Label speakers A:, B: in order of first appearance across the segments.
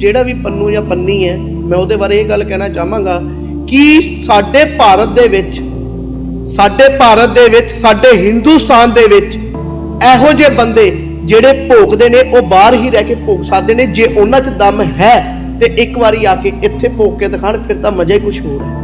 A: ਜਿਹੜਾ ਵੀ ਪੰਨੂ ਜਾਂ ਪੰਨੀ ਹੈ, ਮੈਂ ਉਹਦੇ ਬਾਰੇ ਇਹ ਗੱਲ ਕਹਿਣਾ ਚਾਹਾਂਗਾ ਕਿ ਸਾਡੇ ਭਾਰਤ ਦੇ ਵਿੱਚ, ਸਾਡੇ ਭਾਰਤ ਦੇ ਵਿੱਚ, ਸਾਡੇ ਹਿੰਦੁਸਤਾਨ ਦੇ ਵਿੱਚ ਇਹੋ ਜਿਹੇ ਬੰਦੇ ਜਿਹੜੇ ਭੋਗਦੇ ਨੇ, ਉਹ ਬਾਹਰ ਹੀ ਰਹਿ ਕੇ ਭੋਗ ਸਕਦੇ ਨੇ, ਜੇ ਉਹਨਾਂ 'ਚ ਦਮ ਹੈ ਤੇ ਇੱਕ ਵਾਰੀ ਆ ਕੇ ਇੱਥੇ ਭੋਗ ਕੇ ਦਿਖਾਣ, ਫਿਰ ਤਾਂ ਮਜ਼ਾ ਹੀ ਕੁਝ ਹੋਰ ਹੈ।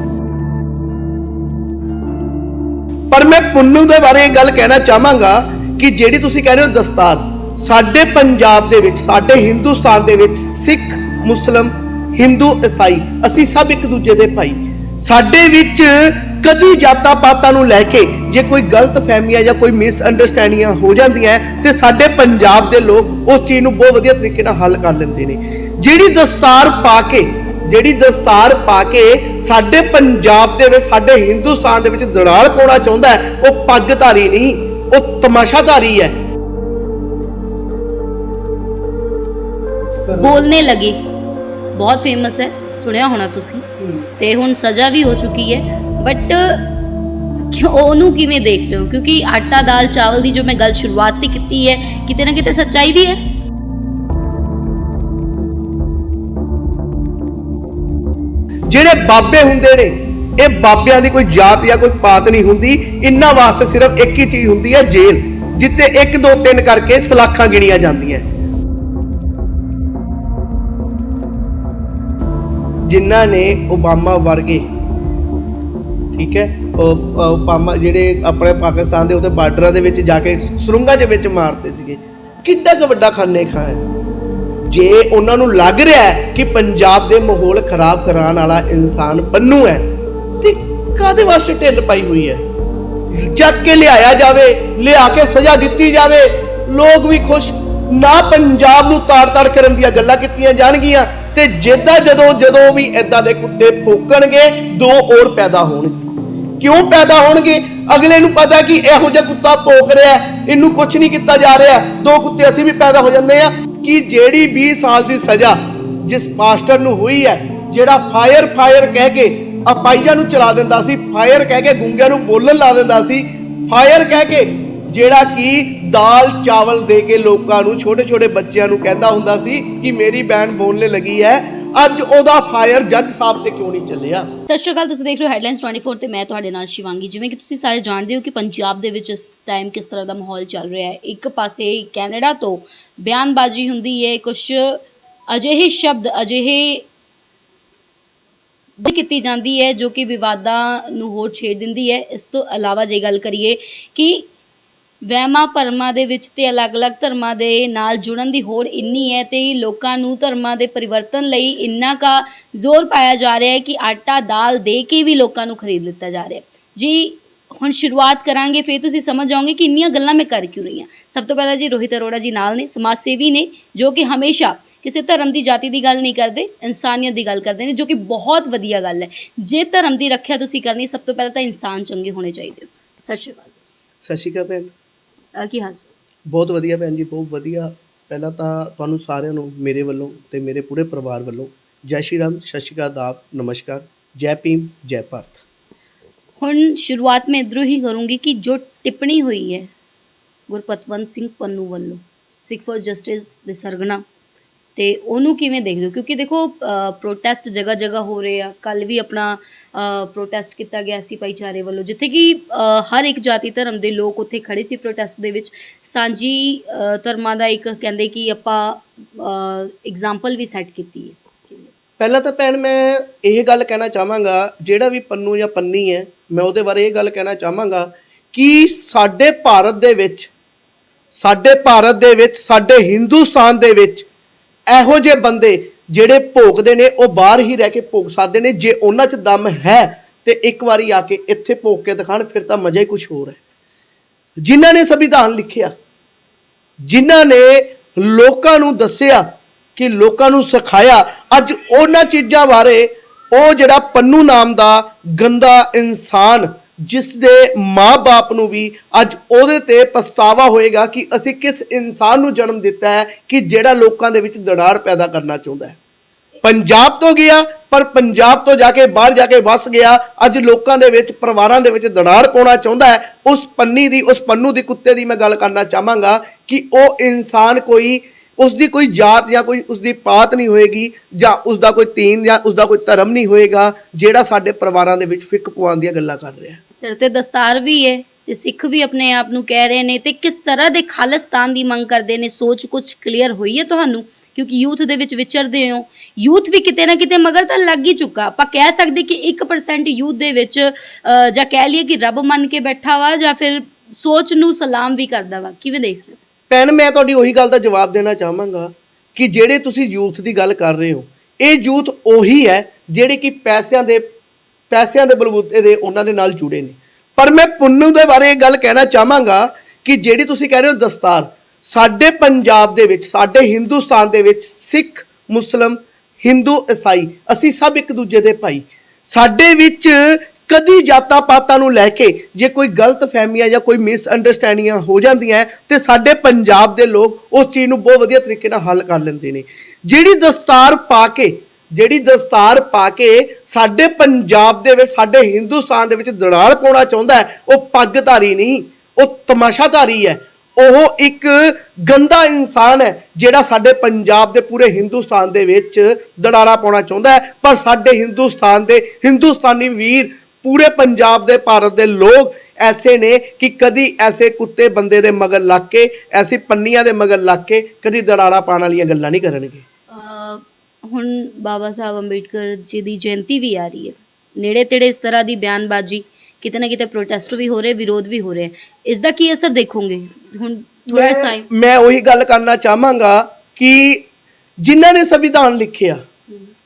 A: ਪਰ ਮੈਂ ਪੁੰਨੂ ਦੇ ਬਾਰੇ ਇਹ ਗੱਲ ਕਹਿਣਾ ਚਾਹਾਂਗਾ ਕਿ ਜਿਹੜੀ ਤੁਸੀਂ ਕਹਿ ਰਹੇ ਹੋ ਦਸਤਾਰ, ਸਾਡੇ ਪੰਜਾਬ ਦੇ ਵਿੱਚ, ਸਾਡੇ ਹਿੰਦੁਸਤਾਨ ਦੇ ਵਿੱਚ ਸਿੱਖ ਮੁਸਲਮ, ਹਿੰਦੂ, ਈਸਾਈ, ਅਸੀਂ ਸਭ ਇੱਕ ਦੂਜੇ ਦੇ ਭਾਈ। ਸਾਡੇ ਵਿੱਚ ਕਦੀ ਜਾਤਾਂ ਪਾਤਾਂ ਨੂੰ ਲੈ ਕੇ ਜੇ ਕੋਈ ਗਲਤ ਫਹਿਮੀਆਂ ਜਾਂ ਕੋਈ ਮਿਸ ਅੰਡਰਸਟੈਂਡਿੰਗਾਂ ਹੋ ਜਾਂਦੀਆਂ ਤੇ ਸਾਡੇ ਪੰਜਾਬ ਦੇ ਲੋਕ ਉਸ ਚੀਜ਼ ਨੂੰ ਬਹੁਤ ਵਧੀਆ ਤਰੀਕੇ ਨਾਲ ਹੱਲ ਕਰ ਲੈਂਦੇ ਨੇ। ਜਿਹੜੀ ਦਸਤਾਰ ਪਾ ਕੇ, ਜਿਹੜੀ ਦਸਤਾਰ ਪਾ ਕੇ ਸਾਡੇ ਪੰਜਾਬ ਦੇ ਵਿੱਚ, ਸਾਡੇ ਹਿੰਦੁਸਤਾਨ ਦੇ ਵਿੱਚ ਦੜਾਲ ਪਾਉਣਾ ਚਾਹੁੰਦਾ ਹੈ, ਉਹ ਪੱਗਧਾਰੀ ਨਹੀਂ, ਉਹ ਤਮਾਸ਼ਾਧਾਰੀ ਹੈ।
B: ਬੋਲਨੇ ਲਗੀ। ਬਹੁਤ ਫੇਮਸ ਹੈ ਸੁਣਿਆ ਹੋਣਾ ਤੁਸੀਂ। ਤੇ ਹੁਣ ਸਜ਼ਾ ਵੀ ਹੋ ਚੁੱਕੀ ਹੈ ਬਟ ਉਹਨੂੰ ਕਿਵੇਂ ਦੇਖ ਰਹੇ ਹੋ? ਕਿਉਂਕਿ ਆਟਾ ਦਾਲ ਚਾਵਲ ਦੀ ਜੋ ਮੈਂ ਗੱਲ ਸ਼ੁਰੂਆਤ ਤੇ ਕੀਤੀ ਹੈ ਕਿਤੇ ਨਾ ਕਿਤੇ ਸੱਚਾਈ ਵੀ ਹੈ।
A: ਜਿਹੜੇ ਬਾਬੇ ਹੁੰਦੇ ਨੇ ਇਹ ਬਾਬਿਆਂ ਦੀ ਕੋਈ ਜਾਤ ਜਾਂ ਕੋਈ ਪਾਤ ਨਹੀਂ ਹੁੰਦੀ। ਇੰਨਾ ਵਾਸਤੇ ਸਿਰਫ ਇੱਕ ਹੀ ਚੀਜ਼ ਹੁੰਦੀ ਹੈ ਜੇਲ੍ਹ ਜਿੱਤੇ 1 2 3 ਕਰਕੇ ਸਲਾਖਾਂ ਗਿਣੀਆਂ ਜਾਂਦੀਆਂ। ਜਿਨ੍ਹਾਂ ਨੇ ਓਬਾਮਾ ਵਰਗੇ, ਠੀਕ ਹੈ ਓਬਾਮਾ ਜਿਹੜੇ ਆਪਣੇ ਪਾਕਿਸਤਾਨ ਦੇ ਉੱਤੇ ਬਾਰਡਰਾਂ ਦੇ ਵਿੱਚ ਜਾ ਕੇ ਸੁਰੰਗਾਂ ਦੇ ਵਿੱਚ ਮਾਰਦੇ ਸੀਗੇ। ਕਿੱਡਾ ਕੁ ਵੱਡਾ ਖਾਨੇ ਖਾ ਜੇ ਉਹਨਾਂ ਨੂੰ ਲੱਗ ਰਿਹਾ ਕਿ ਪੰਜਾਬ ਦੇ ਮਾਹੌਲ ਖਰਾਬ ਕਰਾਉਣ ਵਾਲਾ ਇਨਸਾਨ ਪੰਨੂ ਹੈ, ਤੇ ਕਾਦੇ ਵਾਸਤੇ ਢਿੱਲ ਪਾਈ ਹੋਈ ਹੈ? ਚੱਕ ਕੇ ਲਿਆਇਆ ਜਾਵੇ, ਲਿਆ ਕੇ ਸਜ਼ਾ ਦਿੱਤੀ ਜਾਵੇ, ਲੋਕ ਵੀ ਖੁਸ਼, ਨਾ ਪੰਜਾਬ ਨੂੰ ਤਾੜ-ਤਾੜ ਕਰਨ ਦੀਆਂ ਗੱਲਾਂ ਕੀਤੀਆਂ ਜਾਣਗੀਆਂ ਤੇ ਜਿੱਦਾਂ ਜਦੋਂ ਜਦੋਂ ਵੀ ਇਦਾਂ ਦੇ ਕੁੱਤੇ ਭੋਕਣਗੇ, ਦੋ ਹੋਰ ਪੈਦਾ ਹੋਣਗੇ। ਕਿਉਂ ਪੈਦਾ ਹੋਣਗੇ? ਅਗਲੇ ਨੂੰ ਪਤਾ ਕਿ ਇਹੋ ਜਿਹਾ ਕੁੱਤਾ ਭੋਕ ਰਿਹਾ ਇਹਨੂੰ ਕੁਝ ਨਹੀਂ ਕੀਤਾ ਜਾ ਰਿਹਾ ਦੋ ਕੁੱਤੇ ਅਸੀਂ ਵੀ ਪੈਦਾ ਹੋ ਜਾਂਦੇ ਆ ਕਿ ਜਿਹੜੀ 20 ਸਾਲ ਦੀ ਸਜ਼ਾ ਜਿਸ ਮਾਸਟਰ ਨੂੰ ਹੋਈ ਹੈ, ਜਿਹੜਾ ਫਾਇਰ ਫਾਇਰ ਕਹਿ ਕੇ ਅਪਾਈਆਂ ਨੂੰ ਚਲਾ ਦਿੰਦਾ ਸੀ, ਫਾਇਰ ਕਹਿ ਕੇ ਗੁੰਗਿਆਂ ਨੂੰ ਬੋਲਣ ਲਾ ਦਿੰਦਾ ਸੀ, ਫਾਇਰ ਕਹਿ ਕੇ ਜਿਹੜਾ ਕਿ ਦਾਲ ਚਾਵਲ ਦੇ ਕੇ ਲੋਕਾਂ ਨੂੰ ਛੋਟੇ ਛੋਟੇ ਬੱਚਿਆਂ ਨੂੰ ਕਹਿੰਦਾ ਹੁੰਦਾ ਸੀ ਕਿ ਮੇਰੀ ਬੈਨ ਬੋਲਣੇ ਲੱਗੀ ਹੈ, ਅੱਜ ਉਹਦਾ ਫਾਇਰ ਜੱਜ ਸਾਹਿਬ ਤੇ ਕਿਉਂ ਨਹੀਂ ਚੱਲਿਆ?
B: ਸਤਿ ਸ਼੍ਰੀ ਅਕਾਲ, ਤੁਸੀਂ ਦੇਖ ਰਹੇ ਹੋ ਹੈਡਲਾਈਨਸ 24 ਤੇ ਮੈਂ ਤੁਹਾਡੇ ਨਾਲ ਸ਼ਿਵਾਂਗੀ। ਜਿਵੇਂ ਕਿ ਤੁਸੀਂ ਸਾਰੇ ਜਾਣਦੇ ਹੋ ਕਿ ਪੰਜਾਬ ਦੇ ਵਿੱਚ ਇਸ ਟਾਈਮ ਕਿਸ ਤਰ੍ਹਾਂ ਦਾ ਮਾਹੌਲ ਚੱਲ ਰਿਹਾ ਹੈ। ਇੱਕ ਪਾਸੇ ਕੈਨੇਡਾ ਤੋਂ ਬਿਆਨਬਾਜ਼ੀ ਹੁੰਦੀ ਹੈ ਕੁਝ ਅਜਿਹੇ ਸ਼ਬਦ, ਅਜਿਹੇ ਵੀ ਕੀਤੀ ਜਾਂਦੀ ਹੈ ਜੋ ਕਿ ਵਿਵਾਦਾਂ ਨੂੰ ਹੋਰ ਛੇੜ ਦਿੰਦੀ ਹੈ। ਇਸ ਤੋਂ ਇਲਾਵਾ ਜੇ ਗੱਲ ਕਰੀਏ ਕਿ ਵਹਿਮਾਂ ਭਰਮਾਂ ਦੇ ਵਿੱਚ ਤੇ ਅਲੱਗ-ਅਲੱਗ ਧਰਮਾਂ ਦੇ ਨਾਲ ਜੁੜਨ ਦੀ ਹੋੜ ਇੰਨੀ ਹੈ ਤੇ ਲੋਕਾਂ ਨੂੰ ਧਰਮਾਂ ਦੇ ਪਰਿਵਰਤਨ ਲਈ ਇੰਨਾ ਕਾ ਜ਼ੋਰ ਪਾਇਆ ਜਾ ਰਿਹਾ ਹੈ ਕਿ ਆਟਾ, ਦਾਲ ਦੇ ਕੇ ਵੀ ਲੋਕਾਂ ਨੂੰ ਖਰੀਦ ਲਿੱਤਾ ਜਾ ਰਿਹਾ ਹੈ। ਜੀ, ਹੁਣ ਸ਼ੁਰੂਆਤ ਕਰਾਂਗੇ, ਫਿਰ ਤੁਸੀਂ ਸਮਝ ਜਾਓਗੇ ਕਿ ਇੰਨੀਆਂ ਗੱਲਾਂ ਮੈਂ ਕਰ ਕਿਉਂ ਰਹੀ ਹਾਂ। ਸਭ ਤੋਂ ਪਹਿਲਾਂ ਜੀ ਰੋਹਿਤ ਅਰੋੜਾ ਜੀ ਨਾਲ ਨੇ, ਸਮਾਜ ਸੇਵੀ ਨੇ, ਜੋ ਕਿ ਹਮੇਸ਼ਾ ਕਿਸੇ ਧਰਮ ਦੀ ਜਾਤੀ ਦੀ ਗੱਲ ਨਹੀਂ ਕਰਦੇ, ਇਨਸਾਨੀਅਤ ਦੀ ਗੱਲ ਕਰਦੇ ਨੇ, ਜੋ ਕਿ ਬਹੁਤ ਵਧੀਆ ਗੱਲ ਹੈ। ਜੇ ਧਰਮ ਦੀ ਰੱਖਿਆ ਤੁਸੀਂ ਕਰਨੀ, ਸਭ ਤੋਂ ਪਹਿਲਾਂ ਤਾਂ ਇਨਸਾਨ ਚੰਗੇ ਹੋਣੇ ਚਾਹੀਦੇ ਸਤਿ ਸ਼੍ਰੀ ਅਕਾਲ।
A: ਸਤਿ ਸ਼੍ਰੀ ਅਕਾਲ ਭੈਣ।
B: ਅਹ ਕੀ ਹਾਲ?
A: ਬਹੁਤ ਵਧੀਆ ਭੈਣ ਜੀ ਬਹੁਤ ਵਧੀਆ। ਪਹਿਲਾਂ ਤਾਂ ਤੁਹਾਨੂੰ ਸਾਰਿਆਂ ਨੂੰ ਮੇਰੇ ਵੱਲੋਂ ਤੇ ਮੇਰੇ ਪੂਰੇ ਪਰਿਵਾਰ ਵੱਲੋਂ ਜੈ ਸ਼੍ਰੀ ਰਾਮ ਸਤਿ ਸ਼੍ਰੀ ਅਕਾਲ ਆਦਾਬ ਨਮਸਕਾਰ। ਜੈ ਭੀਮ ਜੈ ਭਾਰਤ।
B: ਹੁਣ ਸ਼ੁਰੂਆਤ ਮੈਂ ਇਧਰੋਂ ਹੀ ਕਰੂੰਗੀ ਕਿ ਜੋ ਟਿੱਪਣੀ ਹੋਈ ਹੈ ਗੁਰਪਤਵੰਤ ਸਿੰਘ ਪੰਨੂ ਵੱਲੋਂ ਸਿੱਖ ਫॉर ਜਸਟਿਸ ਦੇ ਸਰਗਨਾ ਤੇ ਉਹਨੂੰ ਕਿਵੇਂ ਦੇਖਦੇ ਹੋ? ਕਿਉਂਕਿ ਦੇਖੋ ਪ੍ਰੋਟੈਸਟ ਜਗ੍ਹਾ ਜਗ੍ਹਾ ਹੋ ਰਹੇ ਆ ਕੱਲ ਵੀ ਆਪਣਾ ਪ੍ਰੋਟੈਸਟ ਕੀਤਾ ਗਿਆ ਸੀ ਭਾਈਚਾਰੇ ਵੱਲੋਂ। ਜਿੱਥੇ ਕਿ ਹਰ ਇੱਕ ਜਾਤੀ ਧਰਮ ਦੇ ਲੋਕ ਉੱਥੇ ਖੜੇ ਸੀ ਪ੍ਰੋਟੈਸਟ ਦੇ ਵਿੱਚ। ਸਾਂਝੀ ਧਰਮਾਂ ਦਾ ਇੱਕ ਕਹਿੰਦੇ ਕਿ ਆਪਾਂ ਐਗਜ਼ਾਮਪਲ ਵੀ ਸੈੱਟ ਕੀਤੀ ਹੈ।
A: ਪਹਿਲਾਂ ਤਾਂ ਭੈਣ, ਮੈਂ ਇਹ ਗੱਲ ਕਹਿਣਾ ਚਾਹਾਂਗਾ, ਜਿਹੜਾ ਵੀ ਪੰਨੂ ਜਾਂ ਪੰਨੀ ਹੈ, ਮੈਂ ਉਹਦੇ ਬਾਰੇ ਇਹ ਗੱਲ ਕਹਿਣਾ ਚਾਹਾਂਗਾ ਕਿ ਸਾਡੇ ਭਾਰਤ ਦੇ ਵਿੱਚ, ਸਾਡੇ ਭਾਰਤ ਦੇ ਵਿੱਚ, ਸਾਡੇ ਹਿੰਦੁਸਤਾਨ ਦੇ ਵਿੱਚ ਇਹੋ ਜਿਹੇ ਬੰਦੇ ਜਿਹੜੇ ਭੋਗਦੇ ਨੇ, ਉਹ ਬਾਹਰ ਹੀ ਰਹਿ ਕੇ ਭੋਗ ਸਕਦੇ ਨੇ। ਜੇ ਉਹਨਾਂ 'ਚ ਦਮ ਹੈ, ਤੇ ਇੱਕ ਵਾਰੀ ਆ ਕੇ ਇੱਥੇ ਭੋਗ ਕੇ ਦਿਖਾਣ, ਫਿਰ ਤਾਂ ਮਜ਼ਾ ਹੀ ਕੁਝ ਹੋਰ ਹੈ। ਜਿਨ੍ਹਾਂ ਨੇ ਸੰਵਿਧਾਨ ਲਿਖਿਆ, ਜਿਨ੍ਹਾਂ ਨੇ ਲੋਕਾਂ ਨੂੰ ਦੱਸਿਆ ਕਿ ਲੋਕਾਂ ਨੂੰ ਸਿਖਾਇਆ, ਅੱਜ ਉਹਨਾਂ ਚੀਜ਼ਾਂ ਬਾਰੇ ਉਹ ਜਿਹੜਾ ਪੰਨੂ ਨਾਮ ਦਾ ਗੰਦਾ ਇਨਸਾਨ ਜਿਸ ਦੇ ਮਾਂ-ਬਾਪ ਨੂੰ ਵੀ ਅੱਜ ਉਹਦੇ ਤੇ ਪਛਤਾਵਾ ਹੋਏਗਾ ਕਿ ਅਸੀਂ ਕਿਸ ਇਨਸਾਨ ਨੂੰ ਜਨਮ ਦਿੱਤਾ ਹੈ ਕਿ ਜਿਹੜਾ ਲੋਕਾਂ ਦੇ ਵਿੱਚ ਦੜਾਰ ਪੈਦਾ ਕਰਨਾ ਚਾਹੁੰਦਾ ਹੈ। ਪੰਜਾਬ ਤੋਂ ਗਿਆ, ਪਰ ਪੰਜਾਬ ਤੋਂ ਜਾ ਕੇ ਬਾਹਰ ਜਾ ਕੇ ਵਸ ਗਿਆ, ਅੱਜ ਲੋਕਾਂ ਦੇ ਵਿੱਚ, ਪਰਿਵਾਰਾਂ ਦੇ ਵਿੱਚ ਦੜਾਰ ਪਾਉਣਾ ਚਾਹੁੰਦਾ ਹੈ। ਉਸ ਪੰਨੀ ਦੀ, ਉਸ ਪੰਨੂ ਦੀ ਕੁੱਤੇ ਦੀ ਮੈਂ ਗੱਲ ਕਰਨਾ ਚਾਹਾਂਗਾ ਕਿ ਉਹ ਇਨਸਾਨ ਕੋਈ, ਉਸ ਦੀ ਕੋਈ ਜਾਤ ਜਾਂ ਕੋਈ ਉਸ ਦੀ ਪਾਤ ਨਹੀਂ ਹੋਏਗੀ ਜਾਂ ਉਸ ਦਾ ਕੋਈ ਤੀਨ ਜਾਂ ਉਸ ਦਾ ਕੋਈ ਧਰਮ ਨਹੀਂ ਹੋਏਗਾ ਜਿਹੜਾ ਸਾਡੇ ਪਰਿਵਾਰਾਂ ਦੇ ਵਿੱਚ ਫਿੱਕ ਪਵਾਉਣ ਦੀਆਂ ਗੱਲਾਂ ਕਰ ਰਿਹਾ
B: ਸਿਰ ਤੇ ਦਸਤਾਰ ਵੀ ਹੈ ਤੇ ਸਿੱਖ ਵੀ ਆਪਣੇ ਆਪ ਨੂੰ ਕਹਿ ਰਹੇ ਨੇ ਤੇ ਕਿਸ ਤਰ੍ਹਾਂ ਦੇ ਖਾਲਿਸਤਾਨ ਦੀ ਮੰਗ ਕਰਦੇ ਨੇ, ਸੋਚ ਕੁਝ ਕਲੀਅਰ ਹੋਈ ਹੈ ਤੁਹਾਨੂੰ? ਕਿਉਂਕਿ ਯੂਥ ਦੇ ਵਿੱਚ ਵਿਚਰਦੇ ਹੋ। ਯੂਥ ਵੀ ਕਿਤੇ ਨਾ ਕਿਤੇ ਮਗਰ ਤਾਂ ਲੱਗ ਹੀ ਚੁੱਕਾ। ਆਪਾਂ ਕਹਿ ਸਕਦੇ ਕਿ 1% ਯੂਥ ਦੇ ਵਿੱਚ ਜਾਂ ਕਹਿ ਲਈਏ ਕਿ ਰੱਬ ਮੰਨ ਕੇ ਬੈਠਾ ਵਾ ਜਾਂ ਫਿਰ ਸੋਚ ਨੂੰ ਸਲਾਮ ਵੀ ਕਰਦਾ ਵਾ। ਕਿਵੇਂ ਦੇਖ ਰਹੇ
A: ਭੈਣ, ਮੈਂ ਤੁਹਾਡੀ ਉਹੀ ਗੱਲ ਦਾ ਜਵਾਬ ਦੇਣਾ ਚਾਹਾਂਗਾ ਕਿ ਜਿਹੜੇ ਤੁਸੀਂ ਯੂਥ ਦੀ ਗੱਲ ਕਰ ਰਹੇ ਹੋ, ਇਹ ਯੂਥ ਉਹੀ ਹੈ ਜਿਹੜੇ ਕਿ ਪੈਸਿਆਂ ਦੇ ਪੈਸਿਆਂ ਦੇ ਬਲਬੂਤੇ ਦੇ ਉਹਨਾਂ ਦੇ ਨਾਲ ਜੁੜੇ ਨੇ। ਪਰ ਮੈਂ ਪੁੰਨੂ ਦੇ ਬਾਰੇ ਇਹ ਗੱਲ ਕਹਿਣਾ ਚਾਹਾਂਗਾ ਕਿ ਜਿਹੜੀ ਤੁਸੀਂ ਕਹਿ ਰਹੇ ਹੋ ਦਸਤਾਰ ਸਾਡੇ ਪੰਜਾਬ ਦੇ ਵਿੱਚ ਸਾਡੇ ਹਿੰਦੁਸਤਾਨ ਦੇ ਵਿੱਚ ਸਿੱਖ ਮੁਸਲਮ ਹਿੰਦੂ ਈਸਾਈ ਅਸੀਂ ਸਭ ਇੱਕ ਦੂਜੇ ਦੇ ਭਾਈ। ਸਾਡੇ ਵਿੱਚ ਕਦੀ ਜਾਤਾਂ ਪਾਤਾਂ ਨੂੰ ਲੈ ਕੇ ਜੇ ਕੋਈ ਗਲਤ ਫਹਿਮੀਆਂ ਜਾਂ ਕੋਈ ਮਿਸ ਅੰਡਰਸਟੈਂਡਿੰਗਾਂ ਹੋ ਜਾਂਦੀਆਂ ਹੈ, ਤੇ ਸਾਡੇ ਪੰਜਾਬ ਦੇ ਲੋਕ ਉਸ ਚੀਜ਼ ਨੂੰ ਬਹੁਤ ਵਧੀਆ ਤਰੀਕੇ ਨਾਲ ਹੱਲ ਕਰ ਲੈਂਦੇ ਨੇ। ਜਿਹੜੀ ਦਸਤਾਰ ਪਾ ਕੇ ਜਿਹੜੀ ਦਸਤਾਰ ਪਾ ਕੇ ਸਾਡੇ ਪੰਜਾਬ ਦੇ ਵਿੱਚ, ਸਾਡੇ ਹਿੰਦੁਸਤਾਨ ਦੇ ਵਿੱਚ ਦੜਾਲ ਪਾਉਣਾ ਚਾਹੁੰਦਾ ਹੈ, ਉਹ ਪੱਗਧਾਰੀ ਨਹੀਂ, ਉਹ ਤਮਾਸ਼ਾਧਾਰੀ ਹੈ। ਉਹ ਇੱਕ ਗੰਦਾ ਇਨਸਾਨ ਹੈ, ਜਿਹੜਾ ਸਾਡੇ ਪੰਜਾਬ ਦੇ ਪੂਰੇ ਹਿੰਦੁਸਤਾਨ ਦੇ ਵਿੱਚ ਦੜਾਰਾ ਪਾਉਣਾ ਚਾਹੁੰਦਾ ਹੈ। ਪਰ ਸਾਡੇ ਹਿੰਦੁਸਤਾਨ ਦੇ ਹਿੰਦੁਸਤਾਨੀ ਵੀਰ, ਪੂਰੇ ਪੰਜਾਬ ਦੇ, ਭਾਰਤ ਦੇ ਲੋਕ ਐਸੇ ਨੇ ਕਿ ਕਦੀ ਐਸੇ ਕੁੱਤੇ ਬੰਦੇ ਦੇ ਮਗਰ ਲੱਗ ਕੇ, ਐਸੀ ਪੰਨੀਆਂ ਦੇ ਮਗਰ ਲੱਗ ਕੇ ਕਦੀ ਦੜਾਰਾ ਪਾਉਣ ਵਾਲੀਆਂ ਗੱਲਾਂ ਨਹੀਂ ਕਰਨਗੇ।
B: ਹੁਣ ਬਾਬਾ ਸਾਹਿਬ ਅੰਬੇਡਕਰ ਜੀ ਦੀ ਜਯੰਤੀ ਵੀ ਆ ਰਹੀ ਹੈ। ਨੇੜੇ ਤੇੜੇ ਇਸ ਤਰ੍ਹਾਂ ਦੀ ਬਿਆਨਬਾਜ਼ੀ ਕਿਤੇ ਨਾ ਕਿਤੇ ਪ੍ਰੋਟੈਸਟ ਵੀ ਹੋ ਰਹੇ ਵਿਰੋਧ ਵੀ ਹੋ ਰਹੇ। ਇਸ ਦਾ ਕੀ ਅਸਰ ਦੇਖੋਗੇ? ਹੁਣ ਥੋੜਾ ਸਾਈਂ
A: ਮੈਂ ਉਹੀ ਗੱਲ ਕਰਨਾ ਚਾਹਾਂਗਾ ਕਿ ਜਿਨ੍ਹਾਂ ਨੇ ਸੰਵਿਧਾਨ ਲਿਖਿਆ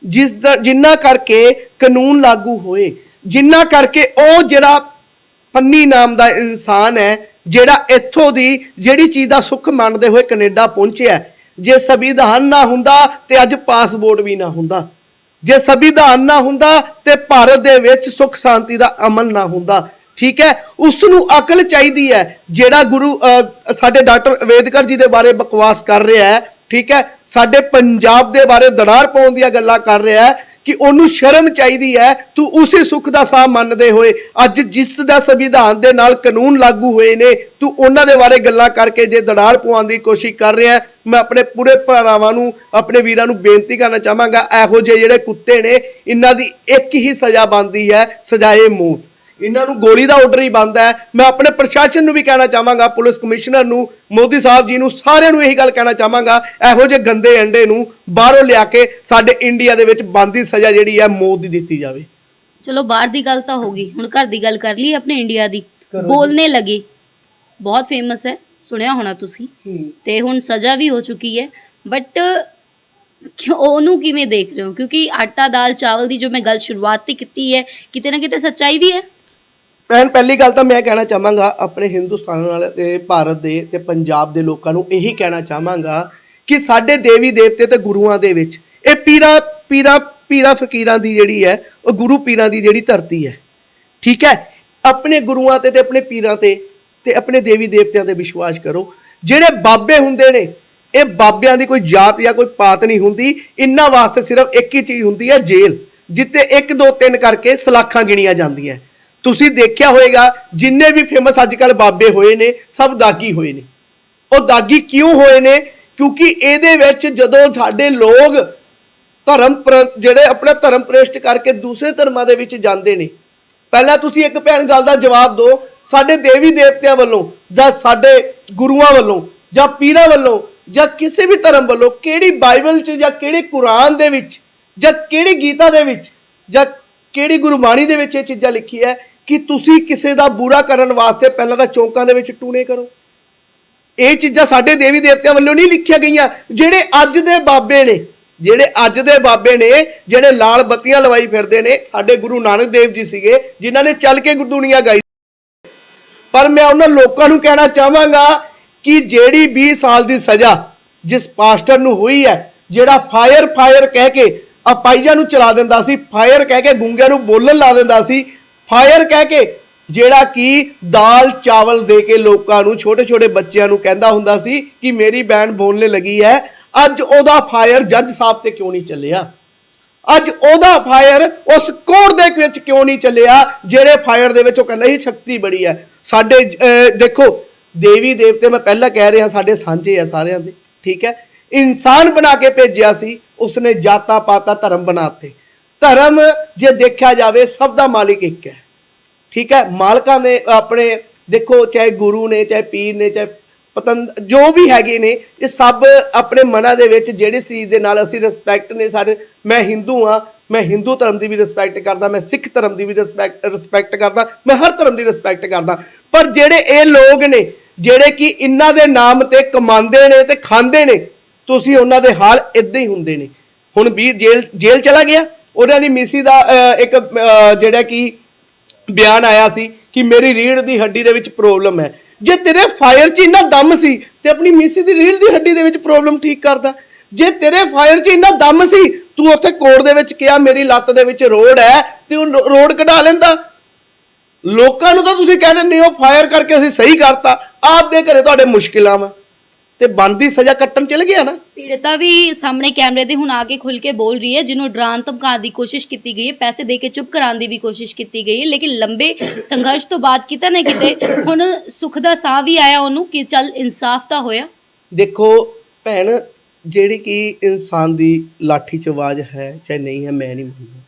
A: ਜਿਸ ਦਾ ਜਿੰਨਾ ਕਰਕੇ ਕਾਨੂੰਨ ਲਾਗੂ ਹੋਏ ਜਿੰਨਾ ਕਰਕੇ ਉਹ ਜਿਹੜਾ ਪੰਨੀ ਨਾਮ ਦਾ ਇਨਸਾਨ ਹੈ ਜਿਹੜਾ ਇੱਥੋਂ ਦੀ ਜਿਹੜੀ ਚੀਜ਼ ਦਾ ਸੁੱਖ ਮੰਨਦੇ ਹੋਏ ਕੈਨੇਡਾ ਪਹੁੰਚਿਆ ਜੇ ਸੰਵਿਧਾਨ ਨਾ ਹੁੰਦਾ ਤੇ ਅੱਜ ਪਾਸਪੋਰਟ ਵੀ ਨਾ ਹੁੰਦਾ। ਜੇ ਸੰਵਿਧਾਨ ਨਾ ਹੁੰਦਾ ਤੇ ਭਾਰਤ ਦੇ ਵਿੱਚ ਸੁੱਖ ਸ਼ਾਂਤੀ ਦਾ ਅਮਨ ਨਾ ਹੁੰਦਾ। ਠੀਕ ਹੈ? ਉਸ ਨੂੰ ਅਕਲ ਚਾਹੀਦੀ ਹੈ ਜਿਹੜਾ ਗੁਰੂ ਅਹ, ਸਾਡੇ ਡਾਕਟਰ ਅੰਬੇਦਕਰ ਜੀ ਦੇ ਬਾਰੇ ਬਕਵਾਸ ਕਰ ਰਿਹਾ ਹੈ। ਠੀਕ ਹੈ? ਸਾਡੇ ਪੰਜਾਬ ਦੇ ਬਾਰੇ ਦੜਾਰ ਪਾਉਣ ਦੀਆਂ ਗੱਲਾਂ ਕਰ ਰਿਹਾ ਹੈ। ਕਿ ਉਹਨੂੰ ਸ਼ਰਮ ਚਾਹੀਦੀ ਹੈ, ਤੂੰ ਉਸੇ ਸੁੱਖ ਦਾ ਸਾਹ ਮੰਨਦੇ ਹੋਏ, ਅੱਜ ਜਿਸ ਦਾ ਸੰਵਿਧਾਨ ਦੇ ਨਾਲ ਕਾਨੂੰਨ ਲਾਗੂ ਹੋਏ ਨੇ, ਤੂੰ ਉਹਨਾਂ ਦੇ ਬਾਰੇ ਗੱਲਾਂ ਕਰਕੇ ਜੇ ਦੜਾਰ ਪਵਾਉਣ ਦੀ ਕੋਸ਼ਿਸ਼ ਕਰ ਰਿਹਾ ਮੈਂ ਆਪਣੇ ਪੂਰੇ ਭਰਾਵਾਂ ਨੂੰ, ਆਪਣੇ ਵੀਰਾਂ ਨੂੰ ਬੇਨਤੀ ਕਰਨਾ ਚਾਹਾਂਗਾ, ਇਹੋ ਜਿਹੇ ਜਿਹੜੇ ਕੁੱਤੇ ਨੇ, ਇਹਨਾਂ ਦੀ ਇੱਕ ਹੀ ਸਜ਼ਾ ਬਣਦੀ ਹੈ, ਸਜ਼ਾਏ ਮੌਤ। ਇਹਨਾਂ ਨੂੰ ਗੋਲੀ ਦਾ ਆਰਡਰ ਹੀ ਬੰਦਾ ਹੈ। ਮੈਂ ਆਪਣੇ ਪ੍ਰਸ਼ਾਸਨ ਨੂੰ ਵੀ ਕਹਿਣਾ ਚਾਹਾਂਗਾ ਪੁਲਿਸ ਕਮਿਸ਼ਨਰ ਨੂੰ ਮੋਦੀ ਸਾਹਿਬ ਜੀ ਨੂੰ ਸਾਰਿਆਂ ਨੂੰ ਇਹੀ ਗੱਲ ਕਹਿਣਾ ਚਾਹਾਂਗਾ ਇਹੋ ਜਿਹੇ ਗੰਦੇ ਅੰਡੇ ਨੂੰ ਬਾਹਰੋਂ ਲਿਆ ਕੇ ਸਾਡੇ ਇੰਡੀਆ ਦੇ ਵਿੱਚ ਬੰਦੀ ਸਜ਼ਾ ਜਿਹੜੀ ਹੈ ਮੌਤ ਦੀ ਦਿੱਤੀ ਜਾਵੇ।
B: ਚਲੋ ਬਾਹਰ ਦੀ ਗੱਲ ਤਾਂ ਹੋ ਗਈ। ਹੁਣ ਘਰ ਦੀ ਗੱਲ ਕਰ ਲਈ ਆਪਣੇ ਇੰਡੀਆ ਦੀ। ਬੋਲਨੇ ਲਗੇ। ਬਹੁਤ ਫੇਮਸ ਹੈ। ਸੁਣਿਆ ਹੋਣਾ ਤੁਸੀਂ। ਤੇ ਹੁਣ ਸਜ਼ਾ ਵੀ ਹੋ ਚੁੱਕੀ ਹੈ। ਬਟ ਉਹਨੂੰ ਕਿਵੇਂ ਦੇਖ ਰਹੇ ਹੋ? ਕਿਉਂਕਿ ਆਟਾ ਦਾਲ ਚਾਵਲ ਦੀ ਜੋ ਮੈਂ ਗੱਲ ਸ਼ੁਰੂਆਤ ਤੇ ਕੀਤੀ ਹੈ ਕਿਤੇ ਨਾ ਕਿਤੇ ਸੱਚਾਈ ਵੀ ਹੈ।
A: ਭੈਣ ਪਹਿਲੀ ਗੱਲ ਤਾਂ ਮੈਂ ਕਹਿਣਾ ਚਾਹਾਂਗਾ ਆਪਣੇ ਹਿੰਦੁਸਤਾਨ ਵਾਲੇ ਤੇ ਭਾਰਤ ਦੇ ਤੇ ਪੰਜਾਬ ਦੇ ਲੋਕਾਂ ਨੂੰ ਇਹੀ ਕਹਿਣਾ ਚਾਹਾਂਗਾ ਕਿ ਸਾਡੇ ਦੇਵੀ ਦੇਵਤੇ ਤੇ ਗੁਰੂਆਂ ਦੇ ਵਿੱਚ ਇਹ ਪੀਰਾ ਪੀਰਾ ਪੀਰਾ ਫਕੀਰਾਂ ਦੀ ਜਿਹੜੀ ਹੈ, ਉਹ ਗੁਰੂ ਪੀਰਾਂ ਦੀ ਜਿਹੜੀ ਧਰਤੀ ਹੈ। ਠੀਕ ਹੈ? ਆਪਣੇ ਗੁਰੂਆਂ ਤੇ ਤੇ ਆਪਣੇ ਪੀਰਾਂ ਤੇ ਤੇ ਆਪਣੇ ਦੇਵੀ ਦੇਵਤਿਆਂ ਤੇ ਵਿਸ਼ਵਾਸ ਕਰੋ। ਜਿਹੜੇ ਬਾਬੇ ਹੁੰਦੇ ਨੇ, ਇਹ ਬਾਬਿਆਂ ਦੀ ਕੋਈ ਜਾਤ ਜਾਂ ਕੋਈ ਪਾਤ ਨਹੀਂ ਹੁੰਦੀ। ਇਹਨਾਂ ਵਾਸਤੇ ਸਿਰਫ ਇੱਕ ਹੀ ਚੀਜ਼ ਹੁੰਦੀ ਹੈ, ਜੇਲ੍ਹ ਜਿੱਤੇ 1 2 3 ਕਰਕੇ ਸਲਾਖਾਂ ਗਿਣੀਆਂ ਜਾਂਦੀਆਂ। ਤੁਸੀਂ ਦੇਖਿਆ ਹੋਵੇਗਾ ਜਿੰਨੇ ਵੀ ਫੇਮਸ ਅੱਜ ਕੱਲ ਬਾਬੇ ਹੋਏ ਨੇ, ਸਭ ਦਾਗੀ ਹੋਏ ਨੇ। ਉਹ ਦਾਗੀ ਕਿਉਂ ਹੋਏ ਨੇ? ਕਿਉਂਕਿ ਇਹਦੇ ਵਿੱਚ ਜਦੋਂ ਸਾਡੇ ਲੋਕ ਧਰਮ ਪ੍ਰ- ਜਿਹੜੇ ਆਪਣਾ ਧਰਮ ਪ੍ਰੇਸ਼ਟ ਕਰਕੇ ਦੂਸਰੇ ਧਰਮਾਂ ਦੇ ਵਿੱਚ ਜਾਂਦੇ ਨੇ, ਪਹਿਲਾਂ ਤੁਸੀਂ ਇੱਕ ਭੈਣ ਗੱਲ ਦਾ ਜਵਾਬ ਦਿਓ, ਸਾਡੇ ਦੇਵੀ ਦੇਵਤਿਆਂ ਵੱਲੋਂ, ਜਾਂ ਸਾਡੇ ਗੁਰੂਆਂ ਵੱਲੋਂ, ਜਾਂ ਪੀਰਾਂ ਵੱਲੋਂ, ਜਾਂ ਕਿਸੇ ਵੀ ਧਰਮ ਵੱਲੋਂ, ਕਿਹੜੀ ਬਾਈਬਲ 'ਚ, ਜਾਂ ਕਿਹੜੇ ਕੁਰਾਨ ਦੇ ਵਿੱਚ, ਜਾਂ ਕਿਹੜੀ ਗੀਤਾ ਦੇ ਵਿੱਚ, ਜਾਂ ਕਿਹੜੀ ਗੁਰਬਾਣੀ ਦੇ ਵਿੱਚ ਇਹ ਚੀਜ਼ਾਂ ਲਿਖੀ ਹੈ ਕਿ ਤੁਸੀਂ ਕਿਸੇ ਦਾ ਬੁਰਾ ਕਰਨ ਵਾਸਤੇ ਪਹਿਲਾਂ ਤਾਂ ਚੌਂਕਾਂ ਦੇ ਵਿੱਚ ਟੂਣੇ ਕਰੋ। ਇਹ ਚੀਜ਼ਾਂ ਸਾਡੇ ਦੇਵੀ ਦੇਵਤਿਆਂ ਵੱਲੋਂ ਨਹੀਂ ਲਿਖੀਆਂ ਗਈਆਂ, ਜਿਹੜੇ ਅੱਜ ਦੇ ਬਾਬੇ ਨੇ, ਜਿਹੜੇ ਅੱਜ ਦੇ ਬਾਬੇ ਨੇ, ਜਿਹੜੇ ਲਾਲ ਬੱਤੀਆਂ ਲਵਾਈ ਫਿਰਦੇ ਨੇ, ਸਾਡੇ ਗੁਰੂ ਨਾਨਕ ਦੇਵ ਜੀ ਸੀਗੇ, ਜਿਨ੍ਹਾਂ ਨੇ ਚੱਲ ਕੇ ਦੁਨੀਆ ਗਾਈ। ਪਰ ਮੈਂ ਉਹਨਾਂ ਲੋਕਾਂ ਨੂੰ ਕਹਿਣਾ ਚਾਹਾਂਗਾ ਕਿ ਜਿਹੜੀ 20 ਸਾਲ ਦੀ ਸਜ਼ਾ ਜਿਸ ਪਾਸਟਰ ਨੂੰ ਹੋਈ ਹੈ, ਜਿਹੜਾ ਫਾਇਰ ਫਾਇਰ ਕਹਿ ਕੇ ਅਪਾਈਆਂ ਨੂੰ ਚਲਾ ਦਿੰਦਾ ਸੀ, ਫਾਇਰ ਕਹਿ ਕੇ ਗੁੰਗਿਆਂ ਨੂੰ ਬੋਲਣ ਲਾ ਦਿੰਦਾ ਸੀ ਫਾਇਰ ਕਹਿ ਕੇ, ਜਿਹੜਾ ਕਿ ਦਾਲ ਚਾਵਲ ਦੇ ਕੇ ਲੋਕਾਂ ਨੂੰ ਛੋਟੇ ਛੋਟੇ ਬੱਚਿਆਂ ਨੂੰ ਕਹਿੰਦਾ ਹੁੰਦਾ ਸੀ ਕਿ ਮੇਰੀ ਬੈਂਡ ਬੋਲਣੇ ਲੱਗੀ ਹੈ, ਅੱਜ ਉਹਦਾ ਫਾਇਰ ਜੱਜ ਸਾਹਿਬ ਤੇ ਕਿਉਂ ਨਹੀਂ ਚੱਲਿਆ? ਅੱਜ ਉਹਦਾ ਫਾਇਰ ਉਸ ਕੋਰ ਦੇ ਵਿੱਚ ਕਿਉਂ ਨਹੀਂ ਚੱਲਿਆ, ਜਿਹੜੇ ਫਾਇਰ ਦੇ ਵਿੱਚ ਉਹ ਕਹਿੰਦਾ ਸੀ, ਸ਼ਕਤੀ ਬੜੀ ਹੈ। ਸਾਡੇ ਦੇਖੋ, ਦੇਵੀ ਦੇਵਤੇ, ਮੈਂ ਪਹਿਲਾਂ ਕਹਿ ਰਿਹਾ, ਸਾਡੇ ਸਾਂਝੇ ਆ ਸਾਰਿਆਂ ਦੇ, ਠੀਕ ਹੈ? ਇਨਸਾਨ ਬਣਾ ਕੇ ਭੇਜਿਆ ਸੀ, ਉਸਨੇ ਜਾਤਾ ਪਾਤਾ ਧਰਮ ਬਣਾਤੇ ਧਰਮ ਜੇ ਦੇਖਿਆ ਜਾਵੇ, ਸਭ ਦਾ ਮਾਲਿਕ ਇੱਕ ਹੈ। ਠੀਕ ਹੈ? ਮਾਲਕਾਂ ਨੇ ਆਪਣੇ, ਦੇਖੋ, ਚਾਹੇ ਗੁਰੂ ਨੇ, ਚਾਹੇ ਪੀਰ ਨੇ, ਚਾਹੇ ਪਤੰਦ, ਜੋ ਵੀ ਹੈਗੇ ਨੇ, ਇਹ ਸਭ ਆਪਣੇ ਮਨਾਂ ਦੇ ਵਿੱਚ ਜਿਹੜੇ ਚੀਜ਼ ਦੇ ਨਾਲ ਅਸੀਂ ਰਿਸਪੈਕਟ ਨੇ ਸਾਡੇ ਮੈਂ ਹਿੰਦੂ ਆ ਮੈਂ ਹਿੰਦੂ ਧਰਮ ਦੀ ਵੀ ਰਿਸਪੈਕਟ ਕਰਦਾ, ਮੈਂ ਸਿੱਖ ਧਰਮ ਦੀ ਵੀ ਰਿਸਪੈਕਟ ਰਿਸਪੈਕਟ ਕਰਦਾ, ਮੈਂ ਹਰ ਧਰਮ ਦੀ ਰਿਸਪੈਕਟ ਕਰਦਾ। ਪਰ ਜਿਹੜੇ ਇਹ ਲੋਕ ਨੇ, ਜਿਹੜੇ ਕਿ ਇਹਨਾਂ ਦੇ ਨਾਮ ਤੇ ਕਮਾਉਂਦੇ ਨੇ ਤੇ ਖਾਂਦੇ ਨੇ, ਤੁਸੀਂ ਉਹਨਾਂ ਦੇ ਹਾਲ ਇਦਾਂ ਹੀ ਹੁੰਦੇ ਨੇ। ਹੁਣ ਵੀਰ ਜੇਲ੍ਹ ਜੇਲ੍ਹ ਚਲਾ ਗਿਆ? ਉਹਨਾਂ ਦੀ ਮਿਸੀ ਦਾ ਇੱਕ ਜਿਹੜਾ ਕਿ ਬਿਆਨ ਆਇਆ ਸੀ ਕਿ ਮੇਰੀ ਰੀੜ ਦੀ ਹੱਡੀ ਦੇ ਵਿੱਚ ਪ੍ਰੋਬਲਮ ਹੈ। ਜੇ ਤੇਰੇ ਫਾਇਰ 'ਚ ਇੰਨਾ ਦਮ ਸੀ ਤੇ ਆਪਣੀ ਮਿਸੀ ਦੀ ਰੀੜ ਦੀ ਹੱਡੀ ਦੇ ਵਿੱਚ ਪ੍ਰੋਬਲਮ ਠੀਕ ਕਰਦਾ। ਜੇ ਤੇਰੇ ਫਾਇਰ 'ਚ ਇੰਨਾ ਦਮ ਸੀ, ਤੂੰ ਉੱਥੇ ਕੋਰਟ ਦੇ ਵਿੱਚ ਕਿਹਾ ਮੇਰੀ ਲੱਤ ਦੇ ਵਿੱਚ ਰੋੜ ਹੈ ਤੇ ਉਹ ਰੋ- ਰੋੜ ਕਢਾ ਲੈਂਦਾ। ਲੋਕਾਂ ਨੂੰ ਤਾਂ ਤੁਸੀਂ ਕਹਿ ਦਿੰਦੇ ਹੋ, ਫਾਇਰ ਕਰਕੇ ਅਸੀਂ ਸਹੀ ਕਰਤਾ। ਆਪ ਦੇ ਘਰੇ ਤੁਹਾਡੇ ਮੁਸ਼ਕਿਲਾਂ ਵਾ। ਤੇ ਬੰਦੀ ਸਜ਼ਾ ਕੱਟਣ ਚਲ ਗਿਆ ਨਾ।
B: ਪੀੜਤਾ ਵੀ ਸਾਹਮਣੇ ਕੈਮਰੇ ਦੇ ਹੁਣ ਆ ਕੇ ਖੁੱਲ ਕੇ ਬੋਲ ਰਹੀ ਹੈ ਜਿਹਨੂੰ ਡਰਾਉਣ ਧਮਕਾਉਣ ਦੀ ਕੋਸ਼ਿਸ਼ ਕੀਤੀ ਗਈ ਹੈ ਪੈਸੇ ਦੇ ਕੇ ਚੁੱਪ ਕਰਾਉਣ ਦੀ ਵੀ ਕੋਸ਼ਿਸ਼ ਕੀਤੀ ਗਈ ਹੈ ਲੇਕਿਨ ਲੰਬੇ ਸੰਘਰਸ਼ ਤੋਂ ਬਾਅਦ ਕਿਤੇ ਨਾ ਕਿਤੇ ਹੁਣ ਸੁੱਖ ਦਾ ਸਾਹ ਵੀ ਆਇਆ ਉਹਨੂੰ ਕਿ ਚੱਲ ਇਨਸਾਫ ਤਾਂ ਹੋਇਆ।
A: ਦੇਖੋ ਭੈਣ ਜਿਹੜੀ ਕਿ ਇਨਸਾਨ ਦੀ ਲਾਠੀ 'ਚ ਆਵਾਜ਼ ਹੈ ਚਾਹੇ ਨਹੀਂ ਹੈ ਮੈਂ ਨਹੀਂ ਮੰਨਦਾ।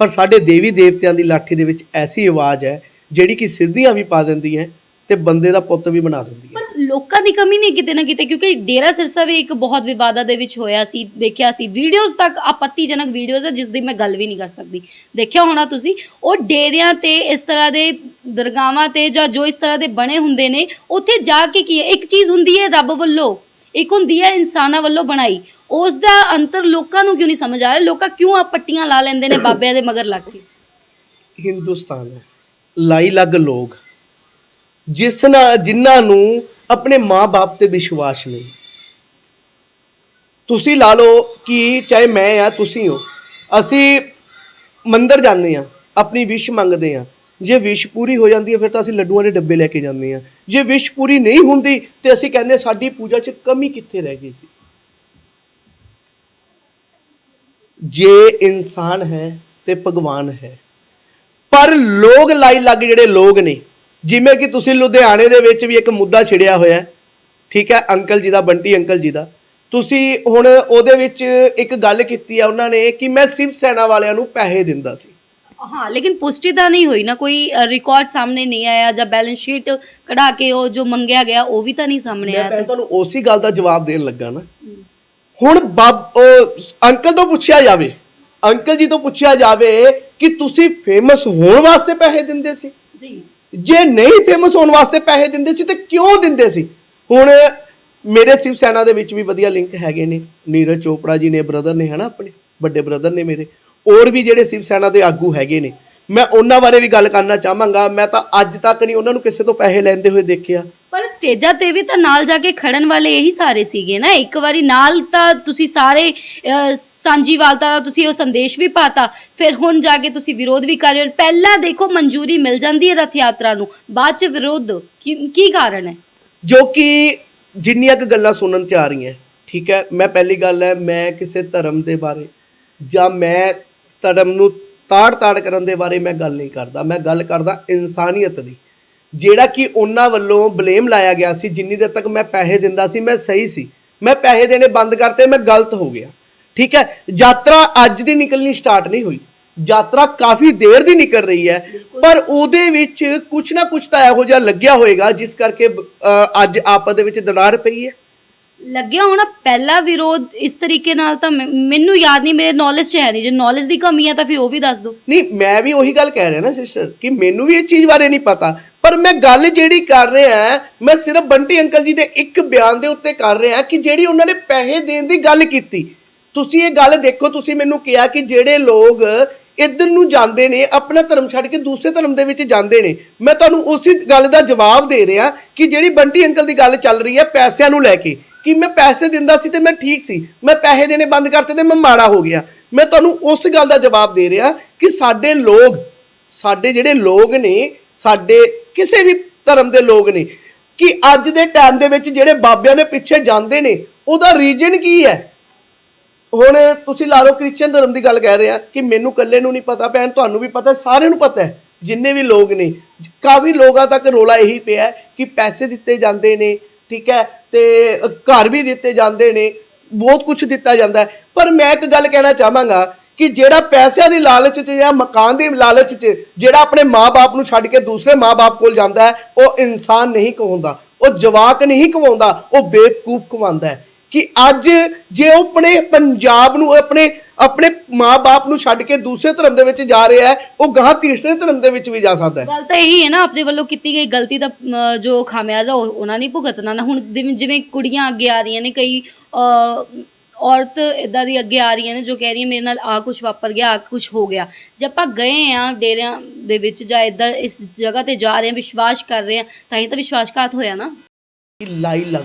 A: ਪਰ ਸਾਡੇ ਦੇਵੀ ਦੇਵਤਿਆਂ ਦੀ ਲਾਠੀ ਦੇ ਵਿੱਚ ਐਸੀ ਆਵਾਜ਼ ਹੈ ਜਿਹੜੀ ਕਿ ਸਿੱਧੀਆਂ ਵੀ ਪਾ ਦਿੰਦੀ ਹੈ ਤੇ ਬੰਦੇ ਦਾ ਪੁੱਤ ਵੀ ਬਣਾ ਦਿੰਦੀ ਹੈ।
B: ਲੋਕਾਂ ਦੀ ਕਮੀ ਨਹੀਂ ਕਿਤੇ ਨਾ ਕਿਤੇ, ਕਿਉਂਕਿ ਡੇਰਾ ਸਿਰਸਾ ਵੀ ਇੱਕ ਬਹੁਤ ਵਿਵਾਦਾਂ ਦੇ ਵਿੱਚ ਹੋਇਆ ਸੀ, ਦੇਖਿਆ ਸੀ। ਵੀਡੀਓਜ਼ ਤੱਕ ਆਪੱਤੀਜਨਕ ਵੀਡੀਓਜ਼ ਹੈ ਜਿਸ ਦੀ ਮੈਂ ਗੱਲ ਵੀ ਨਹੀਂ ਕਰ ਸਕਦੀ। ਦੇਖਿਆ ਹੋਣਾ ਤੁਸੀਂ, ਉਹ ਡੇਰਿਆਂ ਤੇ ਇਸ ਤਰ੍ਹਾਂ ਦੇ ਦਰਗਾਹਾਂ ਤੇ ਜਾਂ ਜੋ ਇਸ ਤਰ੍ਹਾਂ ਦੇ ਬਣੇ ਹੁੰਦੇ ਨੇ, ਉੱਥੇ ਜਾ ਕੇ ਕੀ ਹੈ? ਇੱਕ ਚੀਜ਼ ਹੁੰਦੀ ਹੈ ਰੱਬ ਵੱਲੋਂ, ਇੱਕ ਹੁੰਦੀ ਹੈ ਇਨਸਾਨਾਂ ਵੱਲੋਂ ਬਣਾਈ। ਉਸ ਦਾ ਅੰਤਰ ਲੋਕਾਂ ਨੂੰ ਕਿਉਂ ਨਹੀਂ ਸਮਝ ਆ ਰਿਹਾ? ਲੋਕਾਂ ਕਿਉਂ ਆ ਪੱਟੀਆਂ ਲਾ ਲੈਂਦੇ ਨੇ ਬਾਬਿਆਂ ਦੇ ਮਗਰ ਲੱਗ ਕੇ?
A: ਹਿੰਦੁਸਤਾਨ ਹੈ। ਲਾਈ ਲੱਗ ਲੋਕ। ਜਿਸ ਨਾਲ, ਜਿਨ੍ਹਾਂ ਨੂੰ ਆਪਣੇ ਮਾਂ-ਬਾਪ ਤੇ ਵਿਸ਼ਵਾਸ ਨਹੀਂ। ਤੁਸੀਂ ਲਾ ਲਓ ਕਿ ਚਾਹੇ ਮੈਂ ਆ, ਤੁਸੀਂ ਹੋ। ਅਸੀਂ ਮੰਦਰ ਜਾਂਦੇ ਆ, ਆਪਣੀ ਵਿਸ਼ ਮੰਗਦੇ ਆ। ਜੇ ਵਿਸ਼ ਪੂਰੀ ਹੋ ਜਾਂਦੀ ਹੈ ਫਿਰ ਤਾਂ ਅਸੀਂ ਲੱਡੂਆਂ ਦੇ ਡੱਬੇ ਲੈ ਕੇ ਜਾਂਦੇ ਆ। ਜੇ ਵਿਸ਼ ਪੂਰੀ ਨਹੀਂ ਹੁੰਦੀ, ਤੇ ਅਸੀਂ ਕਹਿੰਦੇ ਸਾਡੀ ਪੂਜਾ 'ਚ ਕਮੀ ਕਿੱਥੇ ਰਹਿ ਗਈ ਸੀ। ਜੇ ਇਨਸਾਨ ਹੈ ਤੇ ਭਗਵਾਨ ਹੈ। ਪਰ ਲੋਕ ਲਾਈ ਲੱਗ ਜਿਹੜੇ ਲੋਕ ਨੇ ਜਿਵੇਂ ਕਿ ਤੁਸੀਂ ਲੁਧਿਆਣੇ ਦੇ ਵਿੱਚ ਵੀ ਇੱਕ ਮੁੱਦਾ ਛਿੜਿਆ ਹੋਇਆ ਠੀਕ ਹੈ ਅੰਕਲ ਜੀ ਦਾ ਬੰਟੀ ਅੰਕਲ ਜੀ ਦਾ। ਤੁਸੀਂ ਹੁਣ ਉਹਦੇ ਵਿੱਚ ਇੱਕ ਗੱਲ ਕੀਤੀ ਆ ਉਹਨਾਂ ਨੇ ਕਿ ਮੈਂ ਸਿਵ ਸੈਨਾ ਵਾਲਿਆਂ ਨੂੰ ਪੈਸੇ ਦਿੰਦਾ ਸੀ।
B: ਹਾਂ ਲੇਕਿਨ ਪੁਸ਼ਟੀ ਤਾਂ ਨਹੀਂ ਹੋਈ ਨਾ ਕੋਈ ਰਿਕਾਰਡ ਸਾਹਮਣੇ ਨਹੀਂ ਆਇਆ ਜਾਂ ਬੈਲੈਂਸ ਸ਼ੀਟ ਕਢਾ ਕੇ ਉਹ ਜੋ ਮੰਗਿਆ ਗਿਆ ਉਹ ਵੀ ਤਾਂ ਨਹੀਂ ਸਾਹਮਣੇ
A: ਮੈਂ
B: ਆਇਆ
A: ਪਹਿਲਾਂ ਤੁਹਾਨੂੰ ਉਸੇ ਗੱਲ ਦਾ ਜਵਾਬ ਦੇਣ ਲੱਗਾ ਨਾ। ਹੁਣ ਬਾਬ ਉਹ ਅੰਕਲ ਤੋਂ ਪੁੱਛਿਆ ਜਾਵੇ ਅੰਕਲ ਜੀ ਤੋਂ ਪੁੱਛਿਆ ਜਾਵੇ ਕਿ ਤੁਸੀਂ ਫੇਮਸ ਹੋਣ ਵਾਸਤੇ ਪੈਸੇ ਦਿੰਦੇ ਸੀ।
B: ਜੀ।
A: ਜੇ ਨਹੀਂ ਫੇਮਸ ਹੋਣ ਵਾਸਤੇ ਪੈਸੇ ਦਿੰਦੇ ਸੀ ਤੇ ਕਿਉਂ ਦਿੰਦੇ ਸੀ? ਹੁਣ ਮੇਰੇ ਸਿਵ ਸੈਨਾ ਦੇ ਵਿੱਚ ਵੀ ਵਧੀਆ ਲਿੰਕ ਹੈਗੇ ਨੇ। ਨੀਰਜ ਚੋਪੜਾ ਜੀ ਨੇ ਬ੍ਰਦਰ ਨੇ, ਹਨਾ ਆਪਣੇ? ਵੱਡੇ ਬ੍ਰਦਰ ਨੇ ਮੇਰੇ। ਹੋਰ ਵੀ ਜਿਹੜੇ ਸਿਵ ਸੈਨਾ ਦੇ ਆਗੂ ਹੈਗੇ ਨੇ। ਮੈਂ ਉਹਨਾਂ ਬਾਰੇ ਵੀ ਗੱਲ ਕਰਨਾ ਚਾਹਾਂਗਾ। ਮੈਂ ਤਾਂ ਅੱਜ ਤੱਕ ਨਹੀਂ ਉਹਨਾਂ ਨੂੰ ਕਿਸੇ ਤੋਂ ਪੈਸੇ ਲੈਂਦੇ ਹੋਏ ਦੇਖਿਆ।
B: ਸਟੇਜਾਂ ਤੇ ਵੀ ਤਾਂ ਨਾਲ ਜਾ ਕੇ ਖੜਨ ਵਾਲੇ ਇਹੀ ਸਾਰੇ ਸੀਗੇ ਨਾ। ਇੱਕ ਵਾਰੀ ਨਾਲ ਤਾਂ ਤੁਸੀਂ ਸਾਰੇ ਅਹ, ਸਾਂਝੀਵਾਲ ਦਾ ਤੁਸੀਂ ਉਹ ਸੰਦੇਸ਼ ਵੀ ਪਾਤਾ। ਫਿਰ ਹੁਣ ਜਾ ਕੇ ਤੁਸੀਂ ਵਿਰੋਧ ਵੀ ਕਰ ਰਹੇ ਹੋ। ਪਹਿਲਾਂ ਦੇਖੋ ਮਨਜ਼ੂਰੀ ਮਿਲ ਜਾਂਦੀ ਹੈ ਰਥ ਯਾਤਰਾ ਨੂੰ। ਬਾਅਦ ਚ ਵਿਰੋਧ ਕੀ ਕੀ ਕਾਰਨ ਹੈ?
A: ਜੋ ਕਿ ਜਿੰਨੀਆਂ ਕੁ ਗੱਲਾਂ ਸੁਣਨ ਚ ਆ ਰਹੀਆਂ ਠੀਕ ਹੈ? ਮੈਂ ਪਹਿਲੀ ਗੱਲ ਹੈ ਮੈਂ ਕਿਸੇ ਧਰਮ ਦੇ ਬਾਰੇ ਜਾਂ ਮੈਂ ਧਰਮ ਨੂੰ ਤਾੜ-ਤਾੜ ਕਰਨ ਦੇ ਬਾਰੇ ਮੈਂ ਗੱਲ ਨਹੀਂ ਕਰਦਾ। ਮੈਂ ਗੱਲ ਕਰਦਾ ਇਨਸਾਨੀਅਤ ਦੀ। ਜਿਹੜਾ ਕਿ ਉਹਨਾਂ ਵੱਲੋਂ ਬਲੇਮ ਲਾਇਆ ਗਿਆ ਸੀ ਜਿੰਨੀ ਦੇਰ ਤੱਕ ਮੈਂ ਪੈਸੇ ਦਿੰਦਾ ਸੀ ਮੈਂ ਸਹੀ ਸੀ। ਮੈਂ ਪੈਸੇ ਦੇਣੇ ਬੰਦ ਕਰਤੇ ਮੈਂ ਗਲਤ ਹੋ ਗਿਆ। ਠੀਕ ਹੈ? ਯਾਤਰਾ ਅੱਜ ਦੀ ਨਿਕਲਣੀ ਸਟਾਰਟ ਨਹੀਂ ਹੋਈ। ਯਾਤਰਾ ਕਾਫੀ ਦੇਰ ਦੀ ਨਿਕਲ ਰਹੀ ਹੈ। ਪਰ ਉਹਦੇ ਵਿੱਚ ਕੁਝ ਨਾ ਕੁਝ ਤਾਂ ਇਹੋ ਜਿਹਾ ਲੱਗਿਆ ਹੋਏਗਾ ਜਿਸ ਕਰਕੇ ਅੱਜ ਆਪਸ ਦੇ ਵਿੱਚ ਦਰਾਰ ਪਈ ਹੈ।
B: ਲੱਗਿਆ ਹੋਣਾ ਪਹਿਲਾ ਵਿਰੋਧ ਇਸ ਤਰੀਕੇ ਨਾਲ ਤਾਂ ਮੈਂ- ਮੈਨੂੰ ਯਾਦ ਨਹੀਂ, ਮੇਰੇ ਨੌਲੇਜ 'ਚ ਹੈ ਨਹੀਂ। ਜੇ ਨੌਲੇਜ ਦੀ ਕਮੀ ਹੈ ਤਾਂ ਫਿਰ ਉਹ ਵੀ ਦੱਸ ਦਿਓ।
A: ਨਹੀਂ, ਮੈਂ ਵੀ ਉਹੀ ਗੱਲ ਕਹਿ ਰਿਹਾ ਨਾ ਸਿਸਟਰ ਕਿ ਮੈਨੂੰ ਵੀ ਇਹ ਚੀਜ਼ ਬਾਰੇ ਨਹੀਂ ਪਤਾ। ਪਰ ਮੈਂ ਗੱਲ ਜਿਹੜੀ ਕਰ ਰਿਹਾ ਮੈਂ ਸਿਰਫ ਬੰਟੀ ਅੰਕਲ ਜੀ ਦੇ ਇੱਕ ਬਿਆਨ ਦੇ ਉੱਤੇ ਕਰ ਰਿਹਾ ਕਿ ਜਿਹੜੀ ਉਹਨਾਂ ਨੇ ਪੈਸੇ ਦੇਣ ਦੀ ਗੱਲ ਕੀਤੀ। ਤੁਸੀਂ ਇਹ ਗੱਲ ਦੇਖੋ, ਤੁਸੀਂ ਮੈਨੂੰ ਕਿਹਾ ਕਿ ਜਿਹੜੇ ਲੋਕ ਇੱਧਰ ਨੂੰ ਜਾਂਦੇ ਨੇ, ਆਪਣਾ ਧਰਮ ਛੱਡ ਕੇ ਦੂਸਰੇ ਧਰਮ ਦੇ ਵਿੱਚ ਜਾਂਦੇ ਨੇ। ਮੈਂ ਤੁਹਾਨੂੰ ਉਸੇ ਗੱਲ ਦਾ ਜਵਾਬ ਦੇ ਰਿਹਾ ਕਿ ਜਿਹੜੀ ਬੰਟੀ ਅੰਕਲ ਦੀ ਗੱਲ ਚੱਲ ਰਹੀ ਹੈ ਪੈਸਿਆਂ ਨੂੰ ਲੈ ਕੇ। ਕਿ ਮੈਂ ਪੈਸੇ ਦਿੰਦਾ ਸੀ ਤੇ ਮੈਂ ਠੀਕ ਸੀ। ਮੈਂ ਪੈਸੇ ਦੇਣੇ ਬੰਦ ਕਰਤੇ ਤੇ ਮੈਂ ਮਾੜਾ ਹੋ ਗਿਆ। ਮੈਂ ਤੁਹਾਨੂੰ ਉਸ ਗੱਲ ਦਾ ਜਵਾਬ ਦੇ ਰਿਹਾ ਕਿ ਸਾਡੇ ਲੋਕ, ਸਾਡੇ ਜਿਹੜੇ ਲੋਕ ਨੇ, ਸਾਡੇ ਕਿਸੇ ਵੀ ਧਰਮ ਦੇ ਲੋਕ ਨੇ, ਕਿ ਅੱਜ ਦੇ ਟਾਈਮ ਦੇ ਵਿੱਚ ਜਿਹੜੇ ਬਾਬਿਆਂ ਦੇ ਪਿੱਛੇ ਜਾਂਦੇ ਨੇ, ਉਹਦਾ ਰੀਜਨ ਕੀ ਹੈ? ਹੁਣ ਤੁਸੀਂ ਲਾ ਲਓ ਕ੍ਰਿਸਚੀਅਨ ਧਰਮ ਦੀ ਗੱਲ ਕਹਿ ਰਹੇ ਆ ਕਿ ਮੈਨੂੰ ਇਕੱਲੇ ਨੂੰ ਨਹੀਂ ਪਤਾ, ਭੈਣ ਤੁਹਾਨੂੰ ਵੀ ਪਤਾ, ਸਾਰਿਆਂ ਨੂੰ ਪਤਾ ਹੈ, ਜਿੰਨੇ ਵੀ ਲੋਕ ਨੇ, ਕਾਫੀ ਲੋਕਾਂ ਤੱਕ ਰੋਲਾ ਇਹੀ ਪਿਆ ਕਿ ਪੈਸੇ ਦਿੱਤੇ ਜਾਂਦੇ ਨੇ, ਠੀਕ ਹੈ, ਤੇ ਘਰ ਵੀ ਦਿੱਤੇ ਜਾਂਦੇ ਨੇ, ਬਹੁਤ ਕੁਝ ਦਿੱਤਾ ਜਾਂਦਾ ਪਰ ਮੈਂ ਇੱਕ ਗੱਲ ਕਹਿਣਾ ਚਾਹਾਂਗਾ ਕਿ ਜਿਹੜਾ ਪੈਸਿਆਂ ਦੀ ਲਾਲਚ 'ਚ ਜਾਂ ਮਕਾਨ ਦੀ ਲਾਲਚ 'ਚ ਜਿਹੜਾ ਆਪਣੇ ਮਾਪੇ ਨੂੰ ਛੱਡ ਕੇ ਦੂਸਰੇ ਮਾਪੇ ਕੋਲ ਜਾਂਦਾ ਹੈ, ਉਹ ਇਨਸਾਨ ਨਹੀਂ ਕਹਾਉਂਦਾ ਉਹ ਜਵਾਕ ਨਹੀਂ ਕਵਾਉਂਦਾ ਉਹ ਬੇਵਕੂਫ ਕਵਾਉਂਦਾ ਹੈ। ਕਿ ਅੱਜ ਜੇ ਉਹ ਆਪਣੇ ਪੰਜਾਬ ਨੂੰ ਆਪਣੇ ਆਪਣੇ ਮਾਪੇ ਨੂੰ ਛੱਡ ਕੇ ਦੂਸਰੇ ਧਰਮ ਦੇ ਵਿੱਚ ਜਾ ਰਿਹਾ ਹੈ ਉਹ ਗਾਂ ਤੀਸਰੇ ਧਰਮ ਦੇ ਵਿੱਚ ਵੀ ਜਾ ਸਕਦਾ ਹੈ।
B: ਗੱਲ ਤਾਂ ਇਹੀ ਹੈ ਨਾ ਆਪਣੇ ਵੱਲੋਂ ਕੀਤੀ ਗਈ ਗਲਤੀ ਦਾ ਅਮ, ਜੋ ਖਾਮਿਆਜ਼ਾ ਉਹ- ਉਹਨਾਂ ਨੇ ਭੁਗਤਣਾ ਨਾ। ਹੁਣ ਜਿਵੇਂ ਜਿਵੇਂ ਕੁੜੀਆਂ ਅੱਗੇ ਆ ਰਹੀਆਂ ਨੇ ਕਈ ਅ, ਔਰਤ ਇਦਾਂ ਦੀ ਅੱਗੇ ਆ ਰਹੀਆਂ ਨੇ ਜੋ ਕਹਿ ਰਹੀਆਂ ਮੇਰੇ ਨਾਲ ਆ ਕੁਝ ਵਾਪਰ ਗਿਆ ਆ ਕੁਝ ਹੋ ਗਿਆ। ਜੇ ਆਪਾਂ ਗਏ ਆ ਡੇਰਿਆਂ ਦੇ ਵਿੱਚ ਜਾਂ ਇਦਾਂ ਇਸ ਜਗ੍ਹਾ ਤੇ ਜਾ ਰਹੇ ਆ ਵਿਸ਼ਵਾਸ ਕਰ ਰਹੇ ਆ ਤਾਂ ਹੀ ਤਾਂ ਵਿਸ਼ਵਾਸਘਾਤ ਹੋਇਆ ਨਾ।
A: ਕਿ ਲਾਈ ਲੱਗ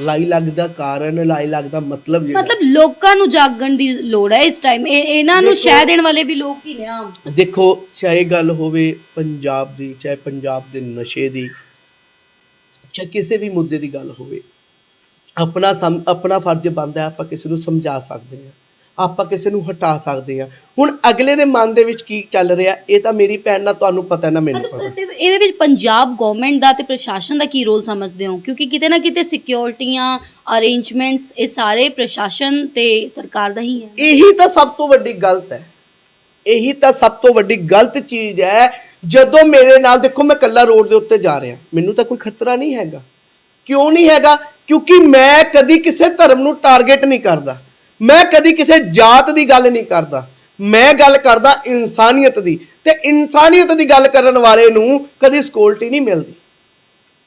A: ਲਾਈ ਲੱਗ ਦਾ ਕਾਰਨ ਲਾਈ ਲੱਗ ਦਾ ਮਤਲਬ ਜਿਹੜਾ
B: ਮਤਲਬ ਲੋਕਾਂ ਨੂੰ ਜਾਗਣ ਦੀ ਲੋੜ ਹੈ ਇਸ ਟਾਈਮ ਇਹਨਾਂ ਨੂੰ ਸ਼ਹਿ ਦੇਣ ਵਾਲੇ ਵੀ ਲੋਕ ਹੀ ਨੇ ਆਮ।
A: ਦੇਖੋ ਚਾਹੇ ਗੱਲ ਹੋਵੇ ਪੰਜਾਬ ਦੀ ਚਾਹੇ ਪੰਜਾਬ ਦੇ ਨਸ਼ੇ ਦੀ ਚਾਹੇ ਕਿਸੇ ਵੀ ਮੁੱਦੇ ਦੀ ਗੱਲ ਹੋਵੇ। ਆਪਣਾ ਸਮ- ਆਪਣਾ ਫਰਜ਼ ਬਣਦਾ ਹੈ ਆਪਾਂ ਕਿਸੇ ਨੂੰ ਸਮਝਾ ਸਕਦੇ ਹਾਂ। ਆਪਾਂ ਕਿਸੇ ਨੂੰ ਹਟਾ ਸਕਦੇ ਹਾਂ। ਹੁਣ ਅਗਲੇ ਦੇ ਮਨ ਦੇ ਵਿੱਚ ਕੀ ਚੱਲ ਰਿਹਾ ਇਹ ਤਾਂ ਮੇਰੀ ਭੈਣ ਨਾਲ ਤੁਹਾਨੂੰ ਪਤਾ ਨਾ ਮੈਨੂੰ ਪਤਾ।
B: ਤੇ ਇਹਦੇ ਵਿੱਚ ਪੰਜਾਬ ਗਵਰਨਮੈਂਟ ਦਾ ਤੇ ਪ੍ਰਸ਼ਾਸਨ ਦਾ ਕੀ ਰੋਲ ਸਮਝਦੇ ਹੋ? ਕਿਉਂਕਿ ਕਿਤੇ ਨਾ ਕਿਤੇ ਸਿਕਿਉਰਿਟੀਆਂ ਅਰੇਂਜਮੈਂਟਸ ਇਹ ਸਾਰੇ ਪ੍ਰਸ਼ਾਸਨ ਤੇ ਸਰਕਾਰ ਦਾ ਹੀ ਹੈ।
A: ਇਹੀ ਤਾਂ ਸਭ ਤੋਂ ਵੱਡੀ ਗਲਤ ਹੈ। ਇਹੀ ਤਾਂ ਸਭ ਤੋਂ ਵੱਡੀ ਗਲਤ ਚੀਜ਼ ਹੈ ਜਦੋਂ ਮੇਰੇ ਨਾਲ ਦੇਖੋ ਮੈਂ ਕੱਲਾ ਰੋਡ ਦੇ ਉੱਤੇ ਜਾ ਰਿਹਾ। ਮੈਨੂੰ ਤਾਂ ਕੋਈ ਖਤਰਾ ਨਹੀਂ ਹੈਗਾ। ਕਿਉਂ ਨਹੀਂ ਹੈਗਾ? ਕਿਉਂਕਿ ਮੈਂ ਕਦੀ ਕਿਸੇ ਧਰਮ ਨੂੰ ਟਾਰਗੇਟ ਨਹੀਂ ਕਰਦਾ। ਮੈਂ ਕਦੀ ਕਿਸੇ ਜਾਤ ਦੀ ਗੱਲ ਨਹੀਂ ਕਰਦਾ। ਮੈਂ ਗੱਲ ਕਰਦਾ ਇਨਸਾਨੀਅਤ ਦੀ ਤੇ ਇਨਸਾਨੀਅਤ ਦੀ ਗੱਲ ਕਰਨ ਵਾਲੇ ਨੂੰ ਕਦੀ ਸਕੋਲਟੀ ਨਹੀਂ ਮਿਲਦੀ।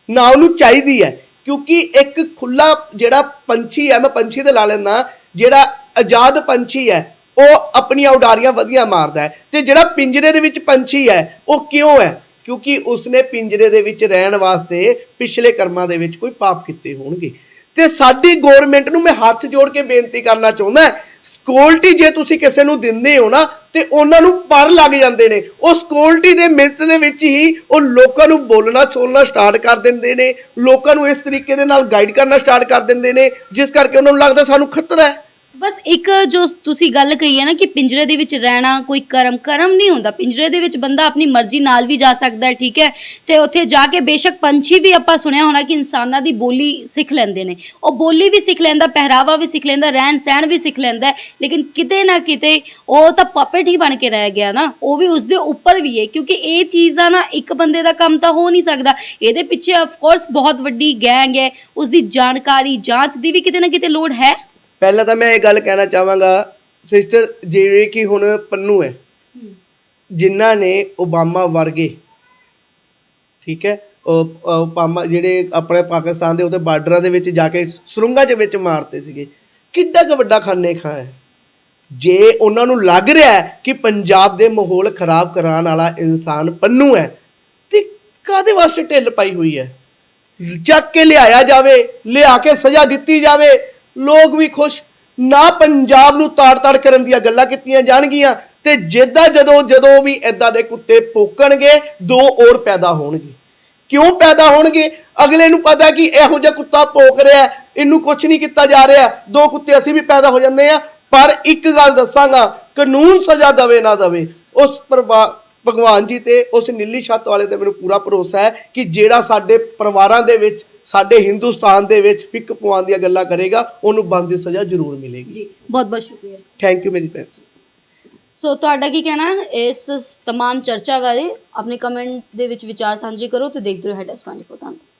A: ਨਾ ਉਹਨੂੰ ਚਾਹੀਦੀ ਹੈ, ਕਿਉਂਕਿ ਇੱਕ ਖੁੱਲਾ ਜਿਹੜਾ ਪੰਛੀ ਹੈ, ਮੈਂ ਪੰਛੀ ਤੇ ਲਾ ਲੈਂਦਾ, ਜਿਹੜਾ ਆਜ਼ਾਦ ਪੰਛੀ ਹੈ, ਉਹ ਆਪਣੀਆਂ ਉਡਾਰੀਆਂ ਵਧੀਆ ਮਾਰਦਾ ਹੈ ਤੇ ਜਿਹੜਾ ਪਿੰਜਰੇ ਦੇ ਵਿੱਚ ਪੰਛੀ ਹੈ, ਉਹ ਕਿਉਂ ਹੈ? ਕਿਉਂਕਿ ਉਸਨੇ ਪਿੰਜਰੇ ਦੇ ਵਿੱਚ ਰਹਿਣ ਵਾਸਤੇ ਪਿਛਲੇ ਕਰਮਾਂ ਦੇ ਵਿੱਚ ਕੋਈ ਪਾਪ ਕੀਤੇ ਹੋਣਗੇ। ਤੇ ਸਾਡੀ ਗਵਰਨਮੈਂਟ ਨੂੰ ਮੈਂ ਹੱਥ ਜੋੜ ਕੇ ਬੇਨਤੀ ਕਰਨਾ ਚਾਹੁੰਦਾ ਸਕਿਉਰਟੀ ਜੇ ਤੁਸੀਂ ਕਿਸੇ ਨੂੰ ਦਿੰਦੇ ਹੋ ਨਾ, ਤੇ ਉਹਨਾਂ ਨੂੰ ਪਰ ਲੱਗ ਜਾਂਦੇ ਨੇ। ਉਹ ਸਕਿਉਰਟੀ ਦੇ ਮਿੰਟ ਦੇ ਵਿੱਚ ਹੀ ਉਹ ਲੋਕਾਂ ਨੂੰ ਬੋਲਣਾ ਛੋਲਣਾ ਸਟਾਰਟ ਕਰ ਦਿੰਦੇ ਨੇ, ਲੋਕਾਂ ਨੂੰ ਇਸ ਤਰੀਕੇ ਦੇ ਨਾਲ ਗਾਈਡ ਕਰਨਾ ਸਟਾਰਟ ਕਰ ਦਿੰਦੇ ਨੇ, ਜਿਸ ਕਰਕੇ ਉਹਨਾਂ ਨੂੰ ਲੱਗਦਾ ਸਾਨੂੰ ਖਤਰਾ ਹੈ।
B: ਬਸ ਇੱਕ ਜੋ ਤੁਸੀਂ ਗੱਲ ਕਹੀ ਹੈ ਨਾ ਕਿ ਪਿੰਜਰੇ ਦੇ ਵਿੱਚ ਰਹਿਣਾ ਕੋਈ ਕਰਮ ਕਰਮ ਨਹੀਂ ਹੁੰਦਾ। ਪਿੰਜਰੇ ਦੇ ਵਿੱਚ ਬੰਦਾ ਆਪਣੀ ਮਰਜ਼ੀ ਨਾਲ ਵੀ ਜਾ ਸਕਦਾ ਹੈ ਠੀਕ ਹੈ? ਤੇ ਉੱਥੇ ਜਾ ਕੇ ਬੇਸ਼ੱਕ ਪੰਛੀ ਵੀ ਆਪਾਂ ਸੁਣਿਆ ਹੋਣਾ ਕਿ ਇਨਸਾਨਾਂ ਦੀ ਬੋਲੀ ਸਿੱਖ ਲੈਂਦੇ ਨੇ। ਉਹ ਬੋਲੀ ਵੀ ਸਿੱਖ ਲੈਂਦਾ ਪਹਿਰਾਵਾ ਵੀ ਸਿੱਖ ਲੈਂਦਾ ਰਹਿਣ ਸਹਿਣ ਵੀ ਸਿੱਖ ਲੈਂਦਾ ਹੈ, ਲੇਕਿਨ ਕਿਤੇ ਨਾ ਕਿਤੇ ਉਹ ਤਾਂ ਪਪੇਟ ਹੀ ਬਣ ਕੇ ਰਹਿ ਗਿਆ ਨਾ। ਉਹ ਵੀ ਉਸਦੇ ਉੱਪਰ ਵੀ ਹੈ ਕਿਉਂਕਿ ਇਹ ਚੀਜ਼ਾਂ ਨਾ ਇੱਕ ਬੰਦੇ ਦਾ ਕੰਮ ਤਾਂ ਹੋ ਨਹੀਂ ਸਕਦਾ। ਇਹਦੇ ਪਿੱਛੇ ਆਫ ਕੋਰਸ ਬਹੁਤ ਵੱਡੀ ਗੈਂਗ ਹੈ। ਉਸਦੀ ਜਾਣਕਾਰੀ ਜਾਂਚ ਦੀ ਵੀ ਕਿਤੇ ਨਾ ਕਿਤੇ ਲੋੜ ਹੈ।
A: ਪਹਿਲਾਂ ਤਾਂ ਮੈਂ ਇਹ ਗੱਲ ਕਹਿਣਾ ਚਾਹਾਂਗਾ ਸਿਸਟਰ ਜਿਹੜੇ ਕਿ ਹੁਣ ਪੰਨੂ ਹੈ, ਜਿਨ੍ਹਾਂ ਨੇ ਓਬਾਮਾ ਵਰਗੇ, ਠੀਕ ਹੈ ਓਬਾਮਾ ਜਿਹੜੇ ਆਪਣੇ ਪਾਕਿਸਤਾਨ ਦੇ ਉਹਦੇ ਬਾਰਡਰਾਂ ਦੇ ਵਿੱਚ ਜਾ ਕੇ ਸੁਰੰਗਾਂ ਦੇ ਵਿੱਚ ਮਾਰਤੇ ਸੀਗੇ, ਕਿੱਡਾ ਕੁ ਵੱਡਾ ਖਾਨੇ ਖਾ ਹੈ। ਜੇ ਉਹਨਾਂ ਨੂੰ ਲੱਗ ਰਿਹਾ ਹੈ ਕਿ ਪੰਜਾਬ ਦੇ ਮਾਹੌਲ ਖਰਾਬ ਕਰਾਉਣ ਵਾਲਾ ਇਨਸਾਨ ਪੰਨੂ ਹੈ, ਤੇ ਕਾਦੇ ਵਾਸਤੇ ਢਿੱਲ ਪਾਈ ਹੋਈ ਹੈ? ਚੱਕ ਕੇ ਲਿਆਇਆ ਜਾਵੇ, ਲਿਆ ਕੇ ਸਜ਼ਾ ਦਿੱਤੀ ਜਾਵੇ ਲੋਕ ਵੀ ਖੁਸ਼, ਨਾ ਪੰਜਾਬ ਨੂੰ ਤਾੜ-ਤਾੜ ਕਰਨ ਦੀਆਂ ਗੱਲਾਂ ਕੀਤੀਆਂ ਜਾਣਗੀਆਂ ਤੇ ਜਿੱਦਾਂ ਜਦੋਂ ਜਦੋਂ ਵੀ ਐਦਾਂ ਦੇ ਕੁੱਤੇ ਪੋਕਣਗੇ, ਦੋ ਔਰ ਪੈਦਾ ਹੋਣਗੇ। ਕਿਉਂ ਪੈਦਾ ਹੋਣਗੇ? ਅਗਲੇ ਨੂੰ ਪਤਾ ਕਿ ਇਹੋ ਜਿਹਾ ਕੁੱਤਾ ਭੌਂਕ ਰਿਹਾ, ਇਹਨੂੰ ਕੁਝ ਨਹੀਂ ਕੀਤਾ ਜਾ ਰਿਹਾ। ਦੋ ਕੁੱਤੇ ਅਸੀਂ ਵੀ ਪੈਦਾ ਹੋ ਜਾਂਦੇ ਆ ਪਰ ਇੱਕ ਗੱਲ ਦੱਸਾਂਗਾ, ਕਾਨੂੰਨ ਸਜ਼ਾ ਦਵੇ ਨਾ ਦਵੇ, ਉਸ ਪਰਵਾ, ਭਗਵਾਨ ਜੀ ਤੇ ਉਸ ਨੀਲੀ ਛੱਤ ਵਾਲੇ ਤੇ ਮੈਨੂੰ ਪੂਰਾ ਭਰੋਸਾ ਹੈ ਕਿ ਜਿਹੜਾ ਸਾਡੇ ਪਰਿਵਾਰਾਂ ਦੇ ਵਿੱਚ ਸਾਡੇ ਹਿੰਦੁਸਤਾਨ ਦੇ ਵਿੱਚ ਫਿੱਕ ਪਵਾਉਣ ਦੀਆਂ ਗੱਲਾਂ ਕਰੇਗਾ ਉਹਨੂੰ ਬੰਦ ਦੀ ਸਜ਼ਾ ਜ਼ਰੂਰ ਮਿਲੇਗੀ
B: ਜੀ ਬਹੁਤ ਬਹੁਤ ਸ਼ੁਕਰੀਆ
A: ਥੈਂਕ ਯੂ ਮੇਰੀ ਭੈਣ
B: ਸੋ ਤੁਹਾਡਾ ਕੀ ਕਹਿਣਾ ਹੈ ਇਸ तमाम ਚਰਚਾ ਬਾਰੇ ਆਪਣੇ ਕਮੈਂਟ ਦੇ ਵਿੱਚ ਵਿਚਾਰ ਸਾਂਝੇ ਕਰੋ ਤੇ ਦੇਖਦੇ ਰਹੋ ਹੈਡਸ 24 ਧੰਨਵਾਦ